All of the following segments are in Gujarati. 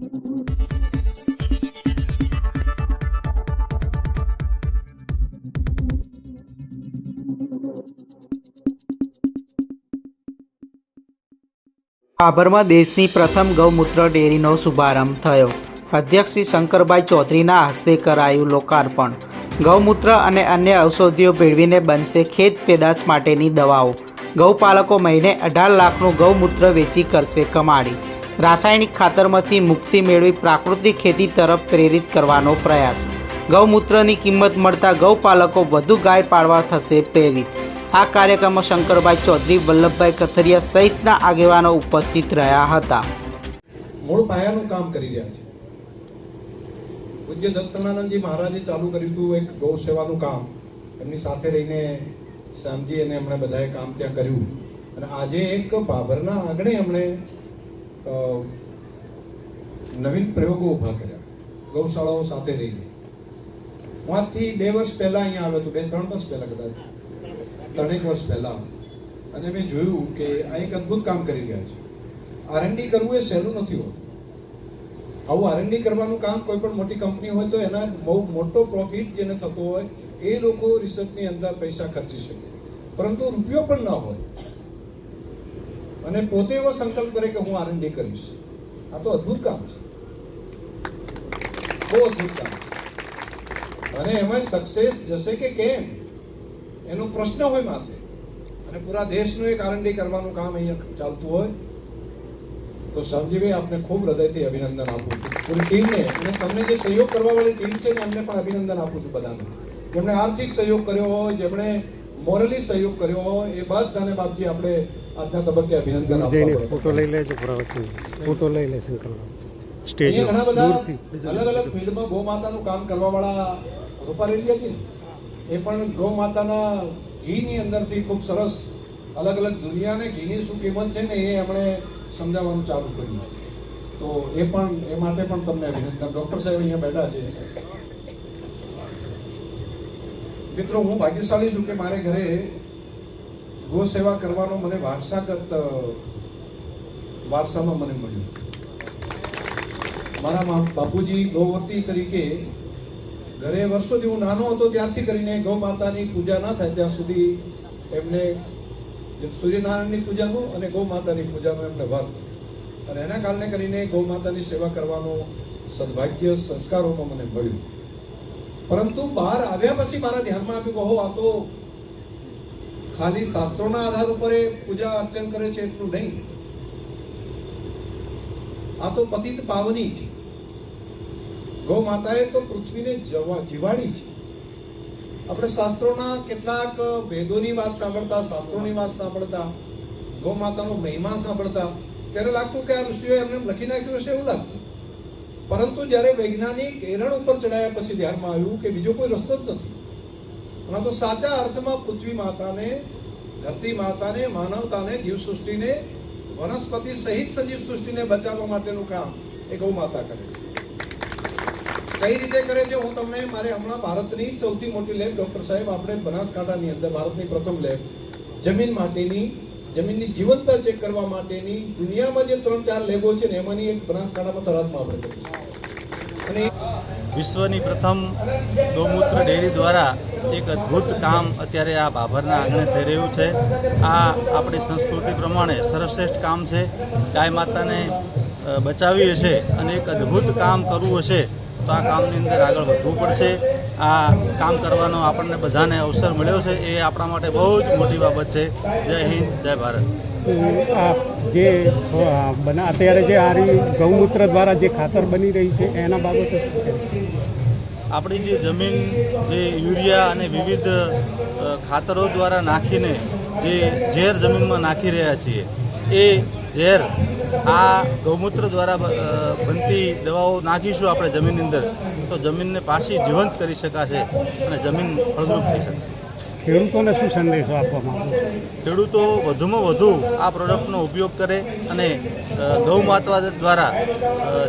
ભાભરમાં દેશની પ્રથમ ગૌમૂત્ર ડેરીનો શુભારંભ થયો. અધ્યક્ષ શ્રી શંકરભાઈ ચૌધરીના હસ્તે કરાયું લોકાર્પણ. ગૌમૂત્ર અને અન્ય ઔષધિઓ ભેળવીને બનશે ખેત પેદાશ માટેની દવાઓ. ગૌપાલકો મહિને અઢાર લાખનું ગૌમૂત્ર વેચી કરશે કમાણી રાસાયણિક ખાતરમાંથી મુક્તિ મેળવી પ્રાકૃતિક ખેતી તરફ પ્રેરિત કરવાનો પ્રયાસ. ગૌમૂત્રની કિંમત મળતા ગૌપાલકો વધુ ગાય પાળવા થશે પ્રેરિત. આ કાર્યક્રમમાં શંકરભાઈ ચૌધરી, વલ્લભભાઈ કથરિયા સહિતના આગેવાનો ઉપસ્થિત રહ્યા હતા. મૂળ પાયાનું કામ કરી રહ્યા છે. પૂજ્ય દત્તસનાનંદજી મહારાજે ચાલુ કર્યું હતું એક ગૌ સેવાનું કામ. એમની સાથે રહીને શ્યામજી અને એમણે બધાએ કામ ત્યાં કર્યું. અને આજે એક બાબરના આંગણે એમણે નવીન પ્રયોગો ઊભા કર્યા. ગૌશાળાઓ સાથે રહીને. આજથી બે વર્ષ પહેલાં અહીંયા આવ્યો હતો, બે, ત્રણ વર્ષ પહેલાં કદાચ. ત્રણેક વર્ષ પહેલાં. અને મેં જોયું કે આ એક અદ્ભુત કામ કરી રહ્યા છે. આરએનડી કરવું એ સહેલું નથી હોતું. આવું આરએનડી કરવાનું કામ કોઈ પણ મોટી કંપની હોય તો એના બહુ મોટો પ્રોફિટ જેને થતો હોય, એ લોકો રિસર્ચની અંદર પૈસા ખર્ચી શકે. પરંતુ રૂપિયો પણ ન હોય. અને પોતે એવો સંકલ્પ કરે કે હું આરએનડી કરીશ. આ તો અદ્ભુત કામ છે. બહુ અદ્ભુત કામ. અને એમાં સક્સેસ જશે કે કેમ? એનો પ્રશ્ન હોય માથે. અને પૂરા દેશનું એક આરંડી કરવાનું કામ અહીંયા ચાલતું હોય, તો સમજીભાઈ આપને ખૂબ હૃદયથી અભિનંદન આપું છું. પૂરી ટીમને અને તમને જે સહયોગ કરવા વાળી ટીમ છે એમને પણ અભિનંદન આપું છું બધાને. જેમણે આર્થિક સહયોગ કર્યો હોય, જેમણે મોરલી સહયોગ કર્યો હોય, એ બધાને બાપજી આપણે આજના તબક્કે અભિનંદન જઈને ફોટો લઈ લેજો પ્રવચન ફોટો લઈ લે શંકર સ્ટેજ ઘણા બધા અલગ અલગ ફિલ્ડમાં ગૌ માતાનું કામ કરવા વાળા રૂપારેલિયા છે ને એ પણ ગૌ માતાના ઘીની અંદરથી ખૂબ સરસ અલગ અલગ દુનિયાને ઘીની શું કિંમત છે ને એ એમણે સમજાવવાનું ચાલુ કર્યું. તો એ પણ એ માટે પણ તમને અભિનંદન. ડૉક્ટર સાહેબ અહીંયા બેઠા છે. મિત્રો હું ભાગ્યશાળી છું કે મારે ઘરે ગો સેવા કરવાનો મને વારસાગત કરતા વારસામાં મને મળ્યું. મારા બાપુજી ગૌવર્તી તરીકે ઘરે વર્ષોથી હું નાનો હતો, ત્યારથી કરીને ગૌ માતાની પૂજા ના થાય, ત્યાં સુધી એમને સૂર્યનારાયણની પૂજામાં અને ગૌ માતાની પૂજામાં એમને વર્ત. અને એના કારણે કરીને ગૌ માતાની સેવા કરવાનો સદભાગ્ય સંસ્કારોમાં મને મળ્યું. પરંતુ બહાર આવ્યા પછી મારા ધ્યાનમાં આવ્યું કહો આ તો ખાલી શાસ્ત્રોના આધાર ઉપર એ પૂજા અર્ચન કરે છે એટલું નહીં. આ તો પતિત પાવની છે. ગૌ માતાએ તો પૃથ્વીને જીવાડી છે. આપણે શાસ્ત્રોના કેટલાક વેદોની વાત સાંભળતા, શાસ્ત્રોની વાત સાંભળતા ગૌ માતાનો મહિમા સાંભળતા, ત્યારે લાગતું કે આ ઋષિઓએ એમને લખી નાખ્યું હશે એવું લાગતું. પરંતુ જ્યારે વૈજ્ઞાનિક એરણ ઉપર ચડાયા પછી ધ્યાનમાં આવ્યું કે બીજો કોઈ રસ્તો જ નથી. પણ તો સાચા અર્થમાં પૃથ્વી માતાને, ધરતી માતાને, માનવતાને, જીવસૃષ્ટિને, વનસ્પતિ સહિત સજીવ સૃષ્ટિને બચાવવા માટેનું કામ એ ગૌ માતા કરે છે. કઈ રીતે કરે છે હું તમને, મારે હમણાં ભારતની સૌથી મોટી લેબ ડૉક્ટર સાહેબ આપણે બનાસકાંઠાની અંદર, ભારતની પ્રથમ લેબ, જમીન માટેની, જમીનની જીવંતતા ચેક કરવા માટેની દુનિયામાં જે ત્રણ ચાર લેબો છે ને, એમાંની એક બનાસકાંઠામાં તળાવમાં આપણે કરીશું અને વિશ્વની પ્રથમ ગૌમૂત્ર ડેરી દ્વારા એક અદ્ભુત કામ અત્યારે આ ભાભરના આંગણે થઈ રહ્યું છે. આ આપણી સંસ્કૃતિ પ્રમાણે સર્વશ્રેષ્ઠ કામ છે. ગાય માતાને બચાવી હશે અને એક અદ્ભુત કામ કરવું હશે. તો આ કામની અંદર આગળ વધવું પડશે. આ કામ કરવાનો આપણને બધાને અવસર મળ્યો છે. એ આપણા માટે બહુ જ મોટી બાબત છે. જય હિન્દ જય ભારત. આ જે બના અત્યારે જે આ ગૌમૂત્ર દ્વારા જે ખાતર બની રહી છે એના બાબતે આપણી જે જમીન જે યુરિયા અને વિવિધ ખાતરો દ્વારા નાખીને જે ઝેર જમીનમાં નાખી રહ્યા છીએ એ ઝેર આ ગૌમૂત્ર દ્વારા બનતી દવાઓ નાખીશું આપણે જમીનની અંદર. તો જમીનને પાછી જીવંત કરી શકાશે અને જમીન ફળદ્રુપ થઈ શકશે. ખેડૂતોને શું સંદેશો આપવા માંગો ખેડૂતો વધુમાં વધુ આ પ્રોડક્ટનો ઉપયોગ કરે અને ગૌ માતા દ્વારા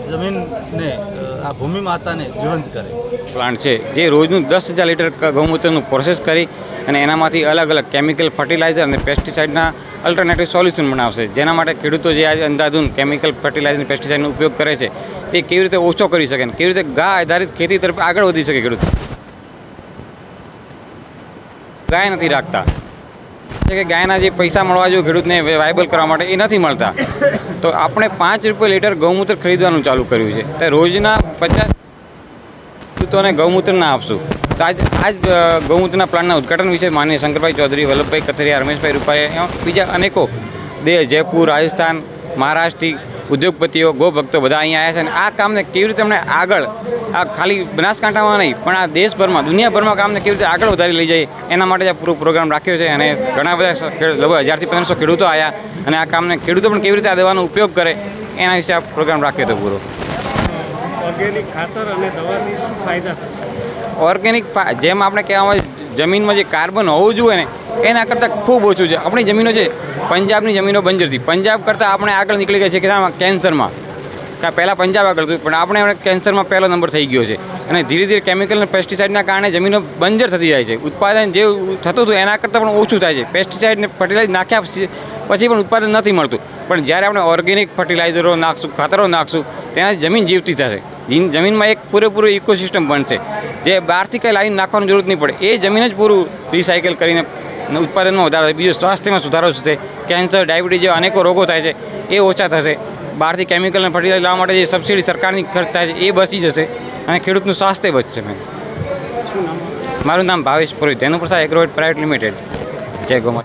જમીનને આ ભૂમિ માતાને જીવંત કરે. પ્લાન્ટ છે જે રોજનું દસ હજાર લીટર ગૌમૂત્રનું પ્રોસેસ કરી અને એનામાંથી અલગ અલગ કેમિકલ ફર્ટિલાઇઝર અને પેસ્ટિસાઇડના અલ્ટરનેટિવ સોલ્યુશન બનાવશે. જેના માટે ખેડૂતો જે આજે અંધાધૂન કેમિકલ ફર્ટિલાઇઝર પેસ્ટિસાઇડનો ઉપયોગ કરે છે તે કેવી રીતે ઓછો કરી શકે કેવી રીતે ગા આધારિત ખેતી તરફ આગળ વધી શકે ખેડૂત? ગાય નથી રાખતા. કે ગાયના જે પૈસા મળવા જોઈએ ખેડૂતને વાયબલ કરવા માટે એ નથી મળતા. તો આપણે પાંચ રૂપિયા લીટર ગૌમૂત્ર ખરીદવાનું ચાલુ કર્યું છે. તો રોજના પચાસ ખેડૂતોને ગૌમૂત્ર ના આપશું. તો આજ આજ ગૌમૂત્રના પ્લાનના ઉદઘાટન વિશે માનનીય શંકરભાઈ ચૌધરી, વલ્લભભાઈ કથરિયા, રમેશભાઈ એવા બીજા અનેકો દેહ, જયપુર, રાજસ્થાન મહારાષ્ટ્રથી ઉદ્યોગપતિઓ ગોભક્તો બધા અહીંયા આવ્યા છે અને આ કામને કેવી રીતે અમને આગળ આ ખાલી બનાસકાંઠામાં નહીં પણ આ દેશભરમાં દુનિયાભરમાં કામને કેવી રીતે આગળ વધારી લઈ જાય એના માટે આ પૂરો પ્રોગ્રામ રાખ્યો છે અને ઘણા બધા લગભગ હજારથી પંદરસો ખેડૂતો આવ્યા અને આ કામને ખેડૂતો પણ કેવી રીતે આ દવાનો ઉપયોગ કરે એના વિશે આ પ્રોગ્રામ રાખ્યો હતો પૂરો. ઓર્ગેનિક ખાતર અને દવાની શું ફાયદા? ઓર્ગેનિક જેમ આપણે કહેવામાં આવે, જમીનમાં જે કાર્બન હોવું જોઈએ ને એના કરતાં ખૂબ ઓછું છે. આપણી જમીનો છે, પંજાબની જમીનો બંજર હતી પંજાબ કરતાં આપણે આગળ નીકળી ગયા છે કે? કેન્સરમાં. કાં પહેલાં પંજાબ આગળ હતું, પણ આપણે હવે કેન્સરમાં પહેલો નંબર થઈ ગયો છે. અને ધીરે ધીરે કેમિકલ અને પેસ્ટિસાઇડના કારણે જમીનો બંજર થતી જાય છે. ઉત્પાદન જે થતું હતું એના કરતાં પણ ઓછું થાય છે. પેસ્ટિસાઇડ ને ફર્ટિલાઇઝર નાખ્યા પછી પછી પણ ઉત્પાદન નથી મળતું. પણ જ્યારે આપણે ઓર્ગેનિક ફર્ટિલાઇઝરો નાખશું, ખાતરો નાખશું તેનાથી જમીન જીવતી થશે. જમીનમાં એક પૂરેપૂરું ઇકોસિસ્ટમ બનશે. જે બહારથી કંઈ લાઈન નાખવાની જરૂર નહીં પડે. એ જમીન જ પૂરું રિસાયકલ કરીને ઉત્પાદનમાં વધારો થાય બીજું સ્વાસ્થ્યમાં સુધારો થશે કેન્સર ડાયાબિટીસ જેવા અનેકો રોગો થાય છે એ ઓછા થશે. બહારથી કેમિકલ અને ફર્ટિલાઇઝર લાવવા માટે જે સબસિડી સરકારની ખર્ચ થાય છે એ બચી જશે અને ખેડૂતનું સ્વાસ્થ્ય બચશે મેં. મારું નામ ભાવેશ પુરોહિત તેનું પ્રસાદ એગ્રોવેટ પ્રાઇવેટ લિમિટેડ. જય ગોમા